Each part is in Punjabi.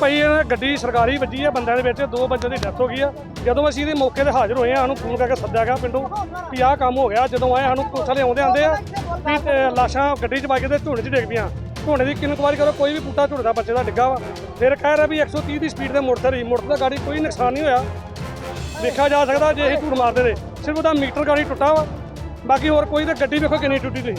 ਭਾਈ, ਇਹ ਗੱਡੀ ਸਰਕਾਰੀ ਵੱਜੀ ਆ, ਬੰਦਿਆਂ ਦੇ ਵਿੱਚ ਦੋ ਬੰਦਿਆਂ ਦੀ ਡੈਥ ਹੋ ਗਈ ਆ। ਜਦੋਂ ਅਸੀਂ ਇਹਦੇ ਮੌਕੇ ਤੇ ਹਾਜ਼ਰ ਹੋਏ ਆ, ਸਾਨੂੰ ਫੋਨ ਕਰਕੇ ਸੱਦਿਆ ਗਿਆ ਪਿੰਡੋਂ ਵੀ ਆਹ ਕੰਮ ਹੋ ਗਿਆ। ਜਦੋਂ ਆਏ, ਸਾਨੂੰ ਪੁਲਿਸ ਵਾਲੇ ਆਉਂਦੇ ਆਂਦੇ ਆ ਵੀ ਤੇ ਲਾਸ਼ਾਂ ਗੱਡੀ 'ਚ ਪਾ ਕੇ ਤੇ ਝੋਨੇ 'ਚ ਡਿੱਗ ਪਈਆਂ। ਝੋਨੇ ਦੀ ਕਿੰਨੀ ਕੁ ਕਰੋ, ਕੋਈ ਵੀ ਬੂਟਾ ਝੋਨੇ ਦਾ ਬੱਚੇ ਦਾ ਡਿੱਗਾ ਵਾ। ਫਿਰ ਕਹਿ ਰਿਹਾ ਵੀ 130 ਦੀ ਸਪੀਡ 'ਤੇ ਮੋਟਰ ਰਹੀ। ਮੋਟਰ ਦਾ ਗਾੜੀ ਕੋਈ ਨੁਕਸਾਨ ਨਹੀਂ ਹੋਇਆ। ਦੇਖਿਆ ਜਾ ਸਕਦਾ ਜੇ ਇਹ ਝੂਠ ਮਾਰਦੇ ਨੇ ਸਿਰਫ ਉਹਦਾ ਮੀਟਰ ਗਾੜੀ ਟੁੱਟਾ ਵਾ। ਬਾਕੀ ਹੋਰ ਕੋਈ ਤੇ ਗੱਡੀ ਵੇਖੋ ਕਿੰਨੀ ਟੁੱਟੀ ਤੁਸੀਂ।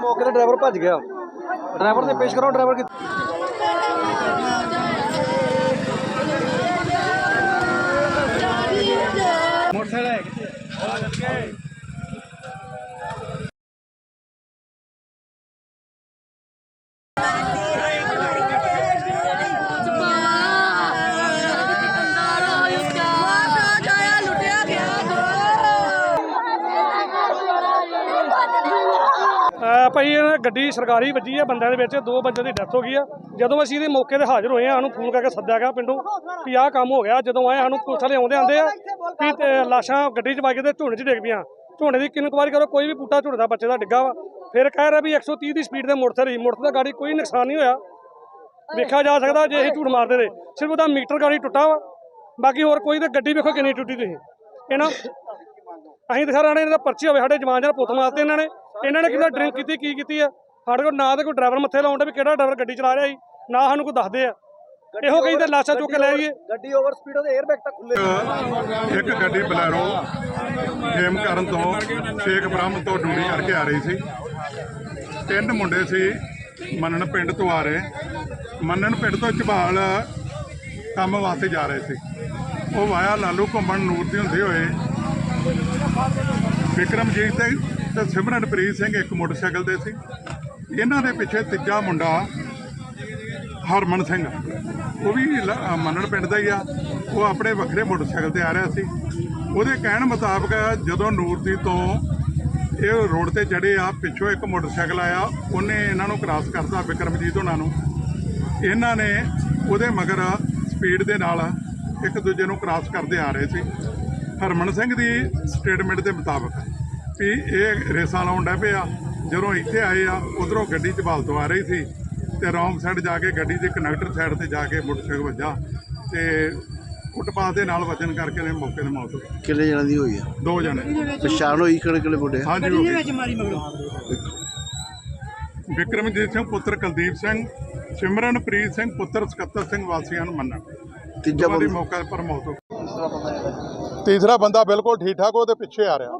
ਮੌਕੇ ਤੇ ਡਰਾਈਵਰ ਭੱਜ ਗਿਆ। ਡਰਾਈਵਰ ਨੇ ਪੇਸ਼ ਕਰੋ ਡਰਾਈਵਰ ਕਿ। ਲੁੱਟਿਆ ਅਹ ਭਾਈ ਇਹ ਗੱਡੀ ਸਰਕਾਰੀ ਵੱਜੀ ਆ ਬੰਦਿਆਂ ਦੇ ਵਿੱਚ, ਦੋ ਬੰਦਿਆਂ ਦੀ ਡੈਥ ਹੋ ਗਈ ਆ। ਜਦੋਂ ਅਸੀਂ ਇਹਦੇ ਮੌਕੇ ਤੇ ਹਾਜ਼ਰ ਹੋਏ ਆ, ਸਾਨੂੰ ਫੋਨ ਕਰਕੇ ਸੱਦਿਆ ਗਿਆ ਪਿੰਡੋਂ ਵੀ ਆਹ ਕੰਮ ਹੋ ਗਿਆ। ਜਦੋਂ ਆਏ, ਸਾਨੂੰ ਪੁਲਿਸ ਵਾਲੇ ਆਉਂਦੇ ਆਂਦੇ ਆ ਵੀ ਤੇ ਲਾਸ਼ਾਂ ਗੱਡੀ 'ਚ ਪਾ ਕੇ ਤੇ ਝੋਨੇ 'ਚ ਡਿੱਗ ਪਈਆਂ। ਝੋਨੇ ਦੀ ਕਿੰਨੀ ਕੁ ਕਰੋ, ਕੋਈ ਵੀ ਬੂਟਾ ਝੋਨੇ ਦਾ ਬੱਚੇ ਦਾ ਡਿੱਗਾ ਵਾ। ਫਿਰ ਕਹਿ ਰਿਹਾ ਵੀ 130 ਦੀ ਸਪੀਡ ਦੇ ਮੋਟਰ ਰਹੀ। ਮੋਟਰ ਦਾ ਗਾੜੀ ਕੋਈ ਨੁਕਸਾਨ ਨਹੀਂ ਹੋਇਆ। ਵੇਖਿਆ ਜਾ ਸਕਦਾ ਜੇ ਇਹ ਝੂਠ ਮਾਰਦੇ ਨੇ ਸਿਰਫ ਉਹਦਾ ਮੀਟਰ ਗਾੜੀ ਟੁੱਟਾ ਵਾ। ਬਾਕੀ ਹੋਰ ਕੋਈ ਤੇ ਗੱਡੀ ਵੇਖੋ ਕਿੰਨੀ ਟੁੱਟੀ ਤੁਸੀਂ। ਇਹਨਾਂ ਅਸੀਂ ਤਾਂ ਸਾਰਾ ਇਹਨਾਂ ਦਾ ਪਰਚੀ ਹੋਵੇ, ਸਾਡੇ ਜਵਾਨ ਜਨ ਪੁੱਤ ਮਾਰਤੇ ਇਹਨਾਂ ਨੇ। ਇਹਨਾਂ ਨੇ ਕਿੰਨਾ ਡਰਿੰਕ ਕੀਤੀ ਕੀ ਕੀਤੀ ਆ? ਸਾਡੇ ਕੋਲ ਨਾ ਤਾਂ ਕੋਈ ਡਰਾਈਵਰ ਮੱਥੇ ਲਾਉਂਦਾ ਵੀ ਕਿਹੜਾ ਡਰਾਈਵਰ ਗੱਡੀ ਚਲਾ ਰਿਹਾ ਸੀ ਨਾ ਸਾਨੂੰ ਕੋਈ ਦੱਸਦੇ ਆ। ਇਹੋ ਕਹੀ ਤੇ ਲਾਸ਼ਾਂ ਚੁੱਕ ਕੇ ਲੈ ਆਈਏ। ਗੱਡੀ ਓਵਰ ਸਪੀਡ ਉਹਦੇ 에ਅਰ ਬੈਗ ਤੱਕ ਖੁੱਲੇ ਇੱਕ ਗੱਡੀ ਬਲੈਰੋ ਖੇਮ ਕਰਨ ਤੋਂ ਸ਼ੇਖ ਬ੍ਰਹਮ ਤੋਂ ਡਿਊਟੀ ਕਰਕੇ ਆ ਰਹੀ ਸੀ। ਤਿੰਨ ਮੁੰਡੇ ਸੀ ਮੰਨਣ ਪਿੰਡ ਤੋਂ ਆ ਰਹੇ। ਮੰਨਣ ਪਿੰਡ ਤੋਂ ਝਬਾਲ ਕੰਮ ਵਾਸਤੇ ਜਾ ਰਹੇ ਸੀ। ਉਹ ਵਾਇਆ ਲਾਲੂ ਘੁੰਮਣ ਨੂਰ ਦੀ ਹੁੰਦੇ ਹੋਏ। ਵਿਕਰਮਜੀਤ ਤੇ ਤੇ ਸਿਮਰਨਪ੍ਰੀਤ ਸਿੰਘ ਇੱਕ ਮੋਟਰਸਾਈਕਲ ਤੇ ਸੀ। ਇਹਨਾਂ ਦੇ ਪਿੱਛੇ ਤੀਜਾ ਮੁੰਡਾ ਹਰਮਨ ਸਿੰਘ। ਉਹ ਵੀ ਲ- ਮੰਨਣ ਪਿੰਡ ਦਾ ਹੀ ਆ। ਉਹ ਆਪਣੇ ਵੱਖਰੇ ਮੋਟਰਸਾਈਕਲ ਤੇ ਆ ਰਿਹਾ ਸੀ। ਉਹਦੇ ਕਹਿਣ ਮੁਤਾਬਕ ਜਦੋਂ ਨੂਰਦੀ ਤੋਂ ਇਹ ਰੋਡ ਤੇ ਚੜੇ ਆ, ਪਿੱਛੋਂ ਇੱਕ ਮੋਟਰਸਾਈਕਲ ਆਇਆ। ਉਹਨੇ ਇਹਨਾਂ ਨੂੰ ਕ੍ਰਾਸ ਕਰਤਾ ਵਿਕਰਮਜੀਤ ਉਹਨਾਂ ਨੂੰ। ਇਹਨਾਂ ਨੇ ਉਹਦੇ ਮਗਰ ਸਪੀਡ ਦੇ ਨਾਲ ਇੱਕ ਦੂਜੇ ਨੂੰ ਕ੍ਰਾਸ ਕਰਦੇ ਆ ਰਹੇ ਸੀ। ਹਰਮਨ ਸਿੰਘ ਦੀ ਸਟੇਟਮੈਂਟ ਦੇ ਮੁਤਾਬਕ। ਵੀ ਇਹ ਰੇਸਾਂ ਲਾਉਣ ਡੈ ਪਿਆ। ਜਦੋਂ ਇੱਥੇ ਆਏ ਆ ਉਧਰੋਂ ਗੱਡੀ ਚ ਤੋਂ ਆ ਰਹੀ ਸੀ ਤੇ ਰੌਂਗ ਸਾਈਡ ਜਾ ਕੇ ਗੱਡੀ ਦੇ ਕਨੈਕਟਰ ਸਾਈਡ ਤੇ ਜਾ ਕੇ ਮੋਟਰਸਾਈਕਲ ਵੱਜਾ ਤੇ ਫੁੱਟਪਾਥ ਦੇ ਨਾਲ ਵੱਜਣ ਕਰਕੇ ਨੇ ਮੌਕੇ ਤੇ ਮੌਤ ਹੋ ਗਈ। ਕਿੰਨੇ ਜਣਾਂ ਦੀ ਹੋਈ ਆ? ਦੋ ਜਣੇ। ਪਛਾਣ ਹੋਈ ਕਿਹੜੇ ਕਿਹੜੇ ਮੁੰਡੇ? ਆ? ਹਾਂਜੀ ਹੋ ਗਈ ਵਿਕਰਮਜੀਤ ਸਿੰਘ ਪੁੱਤਰ ਕੁਲਦੀਪ ਸਿੰਘ ਸਿਮਰਨਪ੍ਰੀਤ ਸਿੰਘ ਪੁੱਤਰ ਸਕੱਤਰ ਸਿੰਘ ਵਾਸੀਆਂ ਨੂੰ ਮੰਨਣ। ਤੀਜਾ ਦੋਵਾਂ ਦੀ ਬੰਦਾ। ਮੌਕੇ ਪਰ ਮੌਤ ਹੋ ਗਈ। ਤੀਸਰਾ ਬੰਦਾ ਬਿਲਕੁਲ ਠੀਕ ਠਾਕ ਉਹਦੇ ਪਿੱਛੇ ਆ ਰਿਹਾ।